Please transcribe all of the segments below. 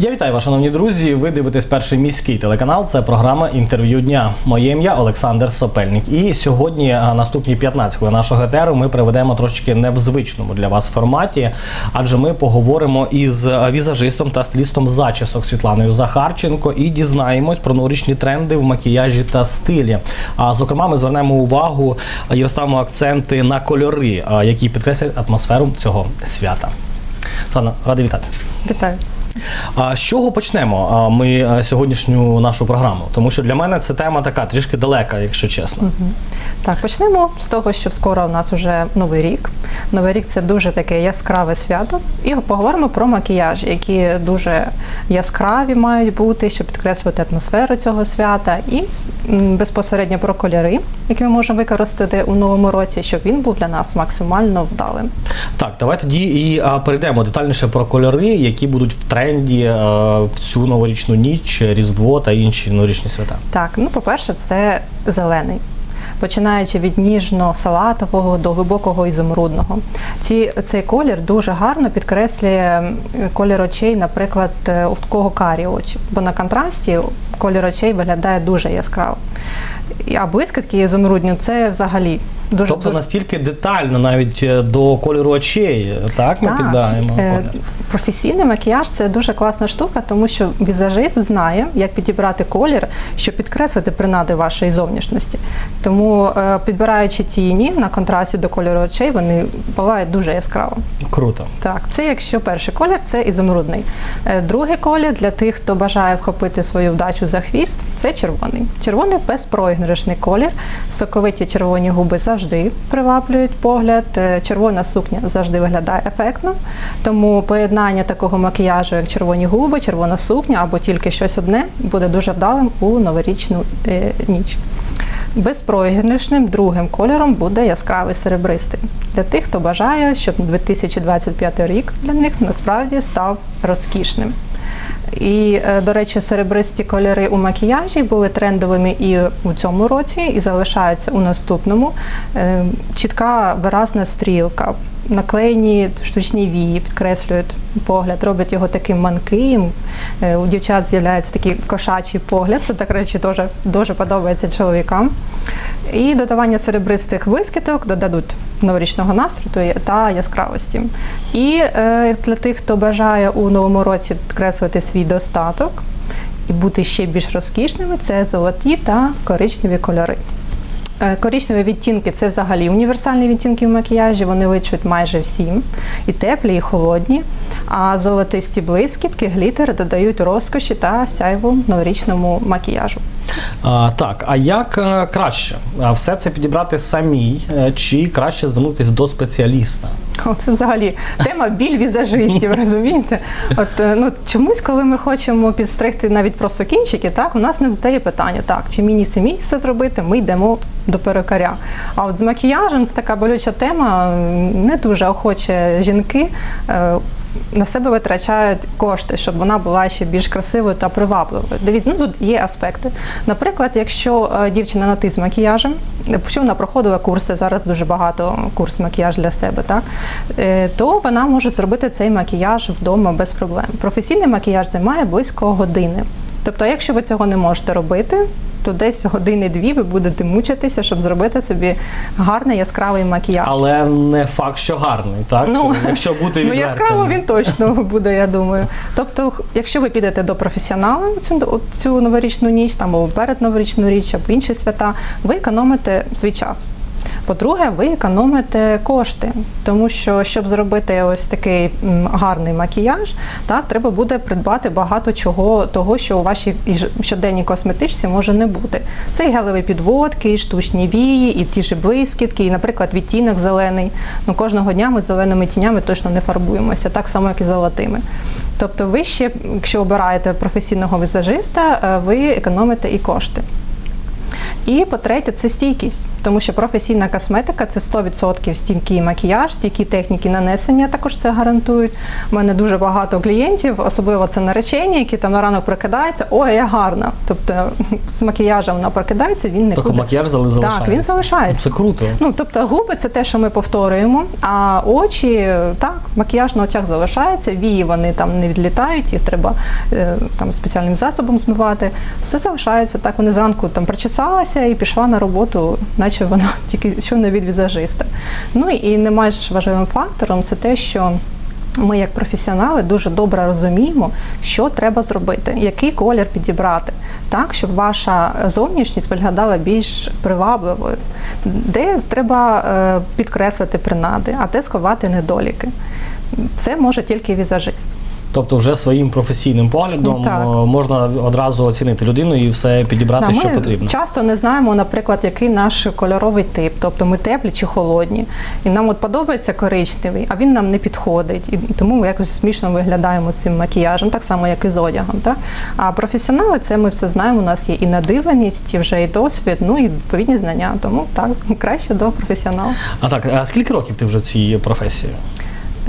Я вітаю вас, шановні друзі. Ви дивитесь перший міський телеканал. Це програма інтерв'ю дня. Моє ім'я Олександр Сопельник. І сьогодні, наступні 15 хвилин нашого етеру, ми проведемо трошки не в звичному для вас форматі, адже ми поговоримо із візажистом та стилістом зачісок Світланою Захарченко і дізнаємось про новорічні тренди в макіяжі та стилі. А зокрема, ми звернемо увагу і розставимо акценти на кольори, які підкреслять атмосферу цього свята. Сана, радий вітати. Вітаю. А з чого почнемо ми е, сьогоднішню нашу програму? Тому що для мене це тема така трішки далека, якщо чесно. Так, почнемо з того, що скоро у нас вже новий рік. Новий рік це дуже таке яскраве свято. І поговоримо про макіяж, які дуже яскраві мають бути, щоб підкреслювати атмосферу цього свята, і безпосередньо про кольори, які ми можемо використати у новому році, щоб він був для нас максимально вдалим. Так, давай тоді і перейдемо детальніше про кольори, які будуть в тренді е, в цю новорічну ніч, Різдво та інші новорічні свята. Так, ну по-перше, це зелений. Починаючи від ніжно-салатового до глибокого ізумрудного. Ці, цей колір дуже гарно підкреслює колір очей, наприклад, е, у такого карі очі. Бо на контрасті колір очей виглядає дуже яскраво. А блискітки ізумрудні це взагалі дуже Тобто дуже- настільки детально навіть е, до кольору очей, так ми підбираємо. Е, колір. Професійний макіяж це дуже класна штука, тому що візажист знає, як підібрати колір, щоб підкреслити принади вашої зовнішності. Тому, е, підбираючи тіні на контрасті до кольору очей, вони палають дуже яскраво. Круто. Так, це якщо перший колір це ізумрудний. Е, Другий колір для тих, хто бажає вхопити свою вдачу за хвіст, це червоний. Червоний безпроіграшний колір. Соковиті червоні губи завжди приваблюють погляд. Е, Червона сукня завжди виглядає ефектно. Тому поєднання такого макіяжу, як червоні губи, червона сукня або тільки щось одне, буде дуже вдалим у новорічну е, ніч. Безпроіграшним другим кольором буде яскравий серебристий. Для тих, хто бажає, щоб 2025 рік для них насправді став розкішним. І, е, до речі, серебристі кольори у макіяжі були трендовими і у цьому році, і залишаються у наступному. Е, Чітка виразна стрілка, наклеєні штучні вії, підкреслюють погляд, роблять його таким манким. Е, У дівчат з'являється такий кошачий погляд. Це так речі теж дуже подобається чоловікам. І додавання серебристих блискіток додадуть новорічного настрою та яскравості. І е, для тих, хто бажає у новому році підкреслити свій достаток і бути ще більш розкішними, це золоті та коричневі кольори. Е, Коричневі відтінки це взагалі універсальні відтінки в макіяжі. Вони личуть майже всім, і теплі, і холодні. А золотисті блискітки, глітери додають розкоші та сяйву новорічному макіяжу. А, так, а як е, краще? Все це підібрати самій, е, чи краще звернутися до спеціаліста? Це взагалі тема біль візажистів, розумієте? От ну чомусь, коли ми хочемо підстригти навіть просто кінчики, так у нас не стає питання, так чи мені самі це зробити, ми йдемо до перукаря. А от з макіяжем це така болюча тема. Не дуже охоче жінки. е, На себе витрачають кошти, щоб вона була ще більш красивою та привабливою. Дивіться, ну тут є аспекти. Наприклад, якщо е, дівчина на ти з макіяжем, якщо вона проходила курси, зараз дуже багато курс макіяж для себе, так е, то вона може зробити цей макіяж вдома без проблем. Професійний макіяж займає близько години. Тобто, якщо ви цього не можете робити, то десь години-дві ви будете мучитися, щоб зробити собі гарний яскравий макіяж. Але не факт, що гарний, так? Ну, Якщо бути Ну, яскраво він точно буде, я думаю. Тобто, якщо ви підете до професіонала цю, цю новорічну ніч, там, або перед новорічну річ, або інші свята, ви економите свій час. По-друге, ви економите кошти, тому що щоб зробити ось такий гарний макіяж, так треба буде придбати багато чого того, що у вашій щоденній косметичці може не бути. Це і гелеві підводки, і штучні вії, і ті ж блискітки, і, наприклад, відтінок зелений. Ну кожного дня ми зеленими тінями точно не фарбуємося, так само як і золотими. Тобто, ви ще, якщо обираєте професійного візажиста, е, ви економите і кошти. І по-третє, це стійкість. Тому що професійна косметика це 100% стійкий макіяж, стійкі техніки нанесення також це гарантують. У мене дуже багато клієнтів, особливо це наречені, які там на ранок прокидаються, ой, я гарна. Тобто з макіяжем вона прокидається, він не буде. макіяж залишається. Так, він залишається. Це круто. Ну, тобто губи це те, що ми повторюємо, а очі, так, макіяж на очах залишається, вії вони там не відлітають, їх треба е, там спеціальним засобом змивати. Все залишається так. Вони зранку там причесалася і пішла на роботу, наче вона тільки що не від візажиста. Ну і не менш важливим фактором це те, що. Ми, як професіонали, дуже добре розуміємо, що треба зробити, який колір підібрати, так щоб ваша зовнішність виглядала більш привабливою, де треба е, підкреслити принади, а де сховати недоліки. Це може тільки візажист. Тобто, вже своїм професійним поглядом Так. е, можна одразу оцінити людину і все підібрати, Да, що ми потрібно. часто не знаємо, наприклад, який наш кольоровий тип, тобто ми теплі чи холодні. І нам от подобається коричневий, а він нам не підходить. І тому ми якось смішно виглядаємо з цим макіяжем, так само, як і з одягом. Так? А професіонали, це ми все знаємо. У нас є і надиваність, і вже і досвід, ну і відповідні знання. Тому так краще до професіоналу. А так, а скільки років ти вже в цій професії?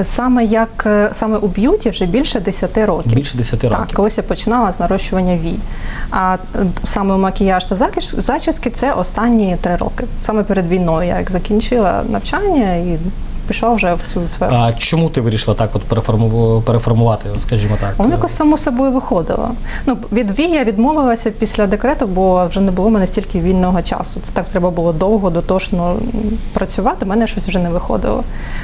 Саме як е, саме у б'юті вже більше 10 років. Більше 10 Так, років. колись я починала з нарощування вій. А е, саме макіяж та закиш- зачіски це останні три роки. Саме перед війною я як закінчила навчання і пішла вже в цю сферу. А чому ти вирішила так от переформу- переформувати, скажімо так? Воно якось само собою виходило. Ну, від вій я відмовилася після декрету, бо вже не було в мене стільки вільного часу. Це так треба було довго, дотошно працювати, в мене щось вже не виходило.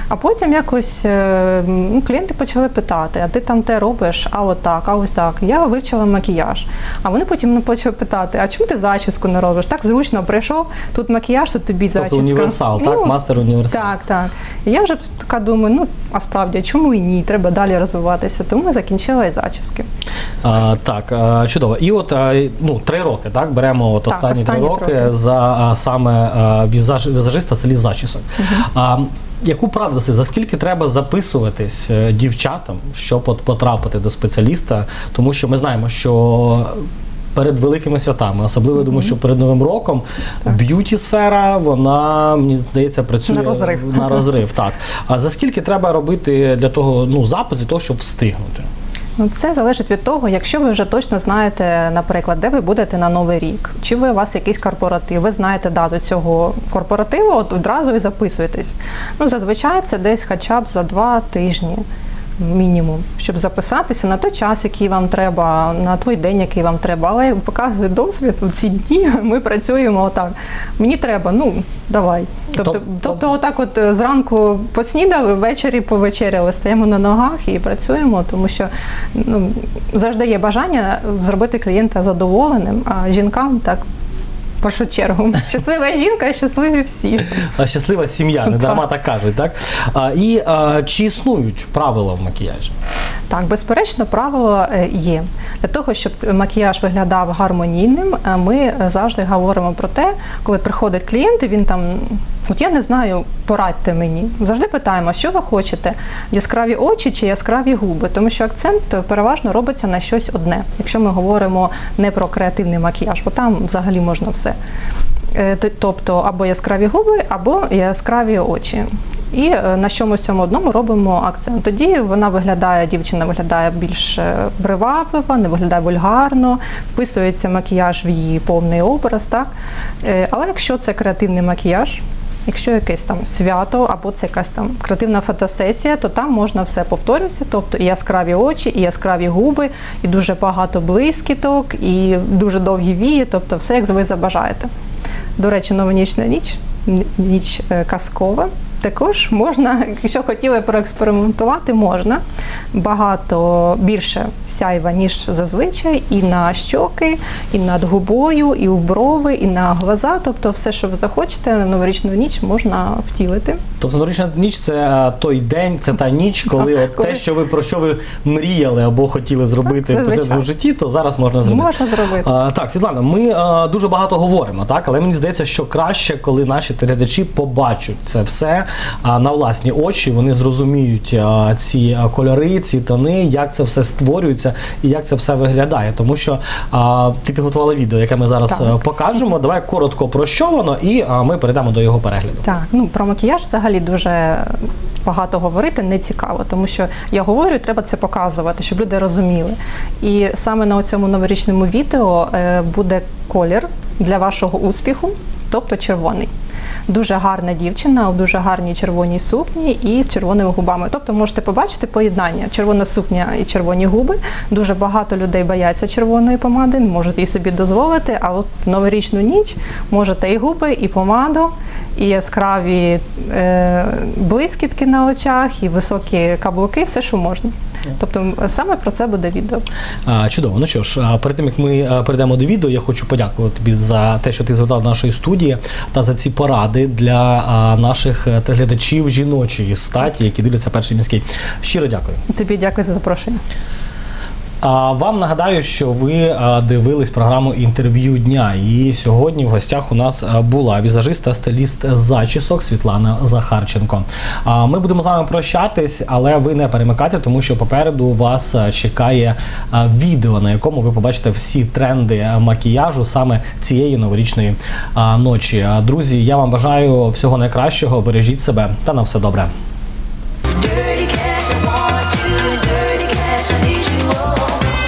А потім якось е, ну, клієнти почали питати: а ти там те робиш? А от так, а ось так. Я вивчила макіяж. А вони потім мене почали питати: а чому ти зачіску не робиш? Так зручно прийшов, тут макіяж, тут тобі зачіска. Тобто універсал, так? Ну, Мастер універсал. так, так. Я вже така думаю, ну а справді, чому і ні? Треба далі розвиватися. Тому закінчила і зачіски. А, так, чудово. І от ну, три роки, так? Беремо от Так, останні, три останні роки роки. за саме візаж, візажиста селі зачісок. А, яку правду це? За скільки треба записуватись е, дівчатам, щоб от потрапити до спеціаліста? Тому що ми знаємо, що. Перед великими святами, особливо я думаю, що перед новим роком б'юті сфера, вона мені здається працює На розрив. на розрив. Так а за скільки треба робити для того, ну запис для того, щоб встигнути? Ну, це залежить від того, якщо ви вже точно знаєте, наприклад, де ви будете на новий рік, чи ви у вас якийсь корпоратив, ви знаєте дату цього корпоративу, от одразу і записуєтесь. Ну, зазвичай це десь хоча б за два тижні. Мінімум, щоб записатися на той час, який вам треба, на той день, який вам треба. Але як показує досвід, у ці дні ми працюємо отак. Мені треба, ну давай. Тобто, Тоб- тобто, отак, от е, зранку поснідали, ввечері повечеряли, стаємо на ногах і працюємо, тому що ну завжди є бажання зробити клієнта задоволеним, а жінкам так. Першу чергу, щаслива жінка, щасливі всі. Щаслива сім'я, не дарма так кажуть, так? А, і а, чи існують правила в макіяжі? Так, безперечно, правило е, є. Для того, щоб макіяж виглядав гармонійним, е, ми завжди говоримо про те, коли приходить клієнт, і він там, от я не знаю, порадьте мені. Завжди питаємо, що ви хочете: яскраві очі чи яскраві губи, тому що акцент переважно робиться на щось одне, якщо ми говоримо не про креативний макіяж, бо там взагалі можна все. Е, Тобто або яскраві губи, або яскраві очі. І е, на чомусь цьому одному робимо акцент. Тоді вона виглядає, дівчина виглядає більш е, привабливо, не виглядає вульгарно, вписується макіяж в її повний образ. Так? Але якщо це креативний макіяж, Якщо якесь там свято або це якась там креативна фотосесія, то там можна все повторюватися. тобто і яскраві очі, і яскраві губи, і дуже багато блискіток, і дуже довгі вії, тобто все як ви забажаєте. До речі, новорічна ніч, ніч е, казкова. Також можна, якщо хотіли проекспериментувати, можна багато більше сяйва, ніж зазвичай, і на щоки, і над губою, і в брови, і на глаза. Тобто, все, що ви захочете, на новорічну ніч можна втілити. Тобто новорічна ніч це той день, це та ніч, коли от те, що ви про що ви мріяли або хотіли зробити в житті, то зараз можна зробити. Можна зробити. А, так, Світлана, ми а, дуже багато говоримо, так, але мені здається, що краще, коли наші глядачі побачать це все на власні очі вони зрозуміють ці кольори, ці тони, як це все створюється і як це все виглядає. Тому що ти підготувала відео, яке ми зараз Так. е, покажемо. Давай коротко про що воно, і ми перейдемо до його перегляду. Так, ну про макіяж взагалі дуже багато говорити не цікаво, тому що я говорю, треба це показувати, щоб люди розуміли. І саме на цьому новорічному відео е, буде колір для вашого успіху, тобто червоний. Дуже гарна дівчина у дуже гарній червоній сукні і з червоними губами. Тобто можете побачити поєднання червона сукня і червоні губи. Дуже багато людей бояться червоної помади, можуть її собі дозволити. А от новорічну ніч можете і губи, і помаду, і яскраві е, блискітки на очах, і високі каблуки, все, що можна. Тобто саме про це буде відео. А, чудово. Ну що ж, перед тим як ми перейдемо до відео, я хочу подякувати тобі за те, що ти звертав до нашої студії та за ці поради для наших е, телеглядачів жіночої статі, які дивляться перший міський. Щиро дякую. Тобі дякую за запрошення. А вам нагадаю, що ви дивились програму інтерв'ю дня. І сьогодні в гостях у нас була візажист та стиліст зачісок Світлана Захарченко. А ми будемо з вами прощатись, але ви не перемикайте, тому що попереду вас чекає відео, на якому ви побачите всі тренди макіяжу саме цієї новорічної ночі. Друзі, я вам бажаю всього найкращого. Бережіть себе та на все добре. 是你是我。